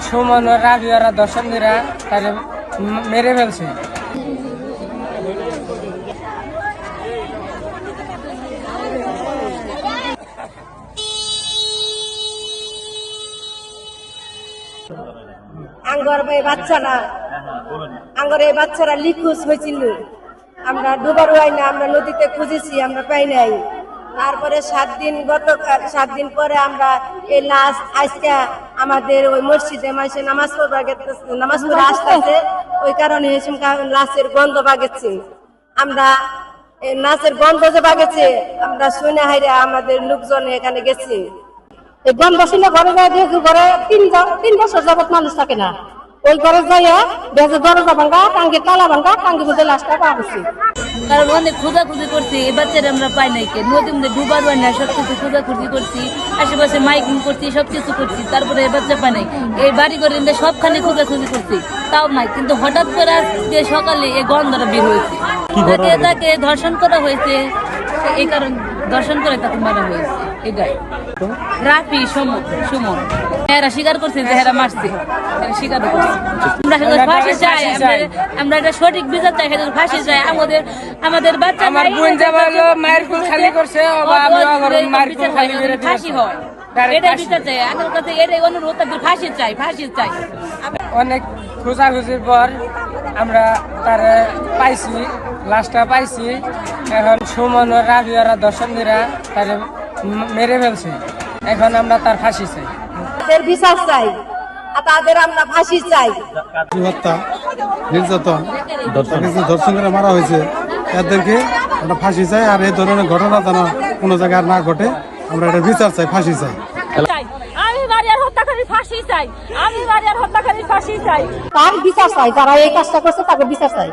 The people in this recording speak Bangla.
সুমন ও রাবি ওরা দর্শকরা তারে ম- মেরে ফেলছে। আঙ্গর এই বাচ্চারা আমরা ডুবার হয় না আমরা নদীতে খুঁজেছি, আমরা পাই নাই। তারপরে সাত দিন গত সাত দিন পরে আমরা এই লাশ আজকে আমাদের ওই মসজিদে মাসে নামাজ পড়বা নামাজ পড়ে আসতেছে। ওই কারণে এসিমকা লাশের গন্ধ বাগেছি। আমরা নাচের গন্ধ যে বাগেছে, আমরা শুনে হাইরে আমাদের লোকজন এখানে গেছি। এই বন বসিলে ঘরে যায়, দেখি ঘরে তিন তিন বছর যাবত মানুষ থাকে না। ওই ঘরে যাইয়া দেখে দরজা ভাঙ্গা টাঙ্গি তালা ভাঙ্গা টাঙ্গি মধ্যে লাশটা পাওয়া কারণ অনেক খোঁজাখুঁজি করছি এই বাচ্চারা আমরা পাই নাই কে। নদীর মধ্যে ডুবার হয় না সব কিছু খোঁজাখুঁজি করছি আশেপাশে মাইকিং করছি সব কিছু করছি তারপরে এই বাচ্চা পাই নাই। এই বাড়ি করে সবখানে খোঁজাখুঁজি করছি তাও নাই। কিন্তু হঠাৎ করে আজকে সকালে এই গন্ধটা বের হয়েছে। তাকে তাকে ধর্ষণ করা হয়েছে এই কারণ। ধর্ষণ করে তাকে মারা হয়েছে। এটাই। রাফি সুমন সুমন। এরা স্বীকার করছে যে এরা মারছে। স্বীকার করছে। আমরা ফাঁসি চাই আমরা- এটা সঠিক বিচার চাই এদের ফাঁসি চাই। আমাদের আমাদের বাচ্চা আমার বোন মায়ের খালি করছে, মায়ের খালি করে ফাঁসি দিয়েছে। হয়। এটাই বিচার চাই। আমার কাছে এটাই অনুরোধ তাদের ফাঁসি চাই ফাঁসি চাই। অনেক খোঁজাখুঁজির পর আমরা তার পাইছি। লাশটা পাইছি। এখন সুমন রাবি ওরা দর্শকরা তারে ম- মেরে ফেলছে। এখন আমরা তার ফাঁসি চাই। তাদের বিচার চাই আর তাদের আমরা ফাঁসি চাই। হত্যা নির্যাতন তাকে ধর্ষণ মারা হয়েছে। এদেরকে আমরা ফাঁসি চাই আর এই ধরনের ঘটনা যেন কোনো জায়গায় না ঘটে আমরা এটা বিচার চাই ফাঁসি চাই চাই। আমি মারিয়ার হত্যাকারী ফাঁসি চাই। আমি মারিয়ার হত্যাকারী ফাঁসি চাই। তার বিচার চাই যারা এই কাজটা করছে তাকে বিচার চাই।